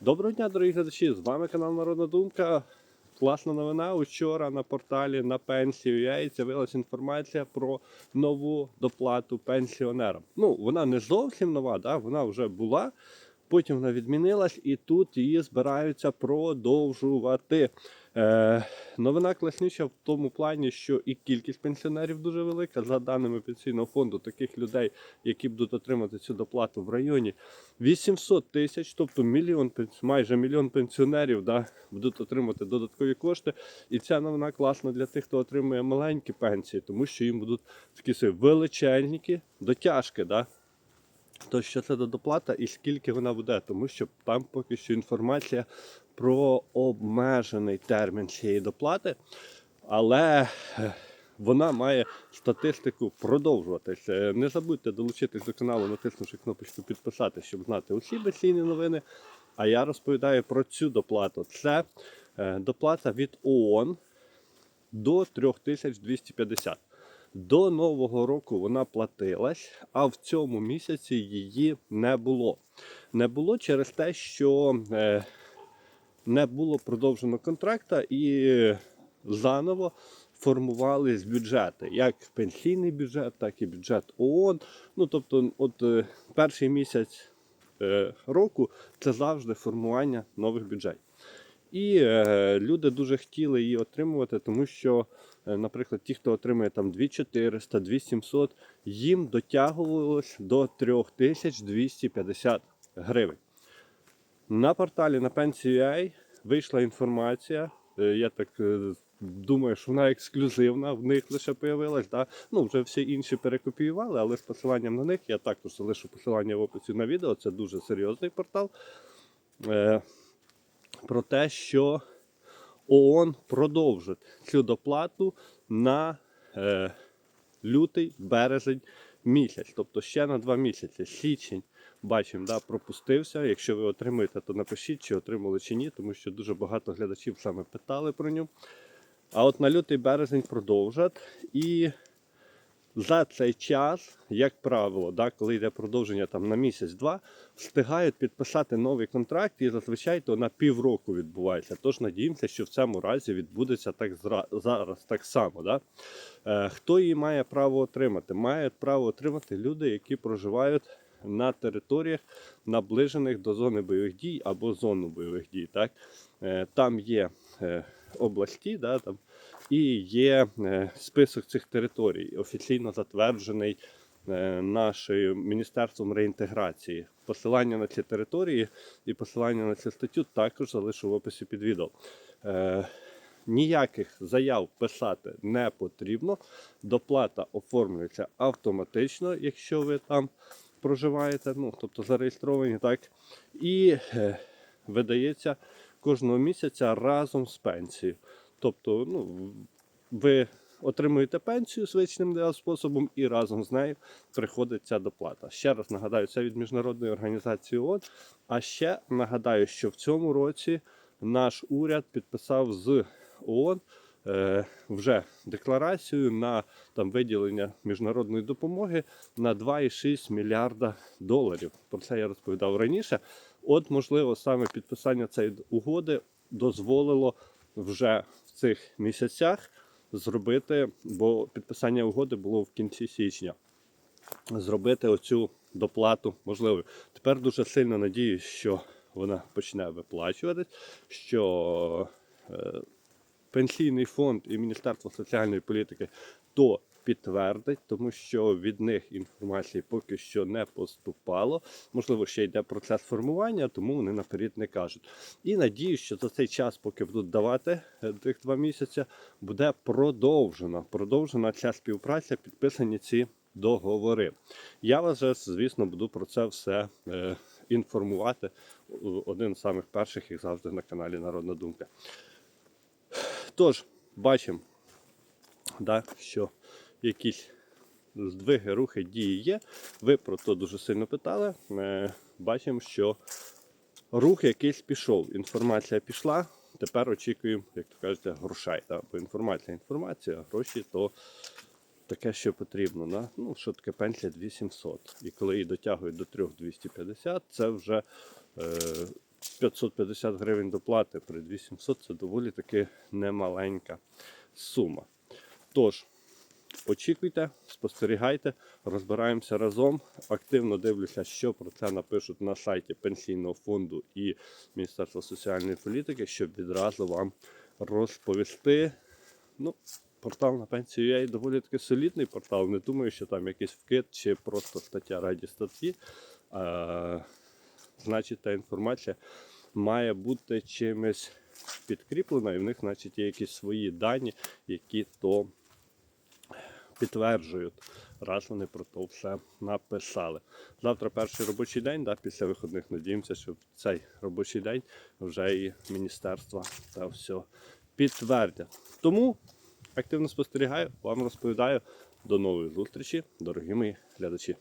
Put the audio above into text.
Доброго дня, дорогі глядачі! З вами канал Народна Думка. Класна новина. Учора на порталі на пенсію з'явилася інформація про нову доплату пенсіонерам. Ну, вона не зовсім нова, да? вона вже була. Потім вона відмінилась і тут її збираються продовжувати. Е, новина класніша в тому плані, що і кількість пенсіонерів дуже велика. За даними пенсійного фонду, таких людей, які будуть отримати цю доплату в районі 800 тисяч, тобто мільйон майже мільйон пенсіонерів да, будуть отримати додаткові кошти. І ця новина класна для тих, хто отримує маленькі пенсії, тому що їм будуть такі величезні дотяжки. Да? То що це за доплата і скільки вона буде, тому що там поки що інформація про обмежений термін цієї доплати, але е, вона має статистику продовжуватися. Е, Не забудьте долучитись до каналу, натиснувши кнопочку підписати, щоб знати усі пенсійні новини. А я розповідаю про цю доплату. Це е, доплата від ООН до 3250. До Нового року вона платилась, а в цьому місяці її не було. Не було через те, що е, не було продовжено контракта і заново формувались бюджети, як пенсійний бюджет, так і бюджет ООН. Ну тобто, от е, перший місяць е, року це завжди формування нових бюджетів. І е, люди дуже хотіли її отримувати, тому що, е, наприклад, ті, хто отримує там 2400, 2700, їм дотягувалось до 3250 гривень. На порталі на Pensio.ua вийшла інформація. е, Я так е, думаю, що вона ексклюзивна, в них лише появилась. Да? Ну, вже всі інші перекопіювали, але з посиланням на них я також залишу посилання в описі на відео. Це дуже серйозний портал. Е, про те, що ООН продовжить цю доплату на е, лютий, березень місяць, тобто ще на два місяці. Січень, бачимо, да, пропустився. Якщо ви отримуєте, то напишіть, чи отримали чи ні, тому що дуже багато глядачів саме питали про нього. А от на лютий березень продовжать. І за цей час, як правило, да, коли йде продовження там, на місяць-два, встигають підписати новий контракт, і зазвичай то на півроку відбувається. Тож надіємося, що в цьому разі відбудеться так зараз так само. Да? Е, хто її має право отримати? Мають право отримати люди, які проживають на територіях, наближених до зони бойових дій або зону бойових дій. Так? Е, там є е, області, да, там, і є е, список цих територій, офіційно затверджений е, нашою Міністерством реінтеграції. Посилання на ці території і посилання на цю статтю також залишу в описі під відео. Е, Ніяких заяв писати не потрібно. Доплата оформлюється автоматично, якщо ви там проживаєте, ну тобто зареєстровані, так. І видається кожного місяця разом з пенсією. Тобто, ну, ви отримуєте пенсію звичним способом, і разом з нею приходить ця доплата. Ще раз нагадаю, це від міжнародної організації ООН. А ще нагадаю, що в цьому році наш уряд підписав з ООН е, вже декларацію на там виділення міжнародної допомоги на 2,6 мільярда доларів. Про це я розповідав раніше. От, можливо, саме підписання цієї угоди дозволило вже цих місяцях зробити, бо підписання угоди було в кінці січня. Зробити оцю доплату можливою. Тепер дуже сильно надіюсь, що вона почне виплачуватись, що е, пенсійний фонд і Міністерство соціальної політики то підтвердить, тому що від них інформації поки що не поступало. Можливо, ще йде процес формування, тому вони наперед не кажуть. І надіюсь, що за цей час, поки будуть давати е, тих два місяці, буде продовжена. Продовжена ця співпраця, підписані ці договори. Я вас, звісно, буду про це все е, інформувати. Один з самих перших, як завжди, на каналі Народна Думка. Тож, бачимо, да, що якісь здвиги, рухи, дії є. Ви про це дуже сильно питали. Е, бачимо, що рух якийсь пішов. Інформація пішла. Тепер очікуємо, як то кажете, грошей. Да? Бо інформація, інформація, а гроші то таке, що потрібно. Да? Ну, що таке пенсія 2700. І коли її дотягують до 3250, це вже е, 550 гривень доплати при 2700 це доволі таки немаленька сума. Тож, очікуйте, спостерігайте, розбираємося разом. Активно дивлюся, що про це напишуть на сайті Пенсійного фонду і Міністерства соціальної політики, щоб відразу вам розповісти. Ну, портал на пенсію є доволі таки солідний портал. Не думаю, що там якийсь вкид чи просто стаття раді статті. Е, значить, та інформація має бути чимось підкріплена, і в них, значить, є якісь свої дані, які то підтверджують, раз вони про то все написали. Завтра перший робочий день, да, після виходних надіємося, що цей робочий день вже і міністерства та все підтвердять. Тому активно спостерігаю, вам розповідаю. До нової зустрічі, дорогі мої глядачі.